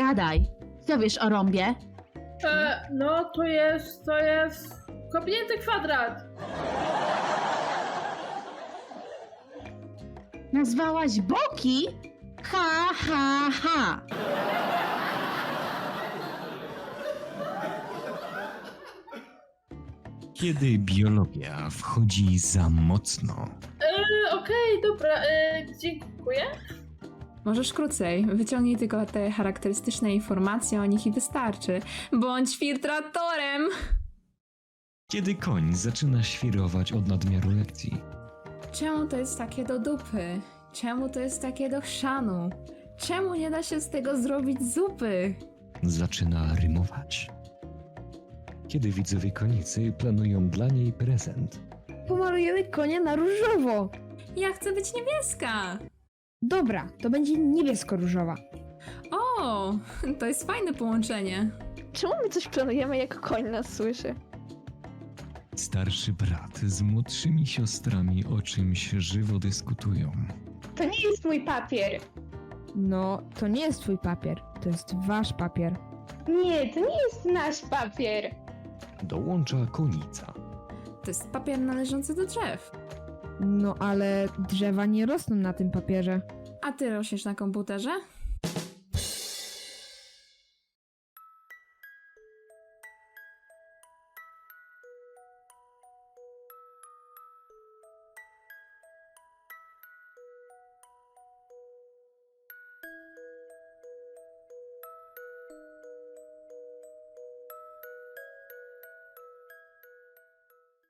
Gadaj. Co wiesz o rąbie? E, no to jest, to jest kopnięty kwadrat. Nazwałaś boki? Ha, ha, ha. Kiedy biologia wchodzi za mocno, E, Okej, dobra, e, dziękuję. Możesz krócej, wyciągnij tylko te charakterystyczne informacje o nich i wystarczy. Bądź filtratorem! kiedy koń zaczyna świrować od nadmiaru lekcji, Czemu to jest takie do dupy? Czemu to jest takie do chrzanu? Czemu nie da się z tego zrobić zupy? zaczyna rymować. Kiedy widzowie konicy planują dla niej prezent, Pomalujemy konia na różowo. Ja chcę być niebieska! Dobra, to będzie niebiesko-różowa. O, to jest fajne połączenie. Czemu my coś planujemy, jak koń nas słyszy? starszy brat z młodszymi siostrami o czymś żywo dyskutują. To nie jest mój papier. No, to nie jest twój papier, to jest wasz papier. Nie, to nie jest nasz papier. Dołącza konica. To jest papier należący do drzew. No, ale drzewa nie rosną na tym papierze. A ty rośniesz na komputerze?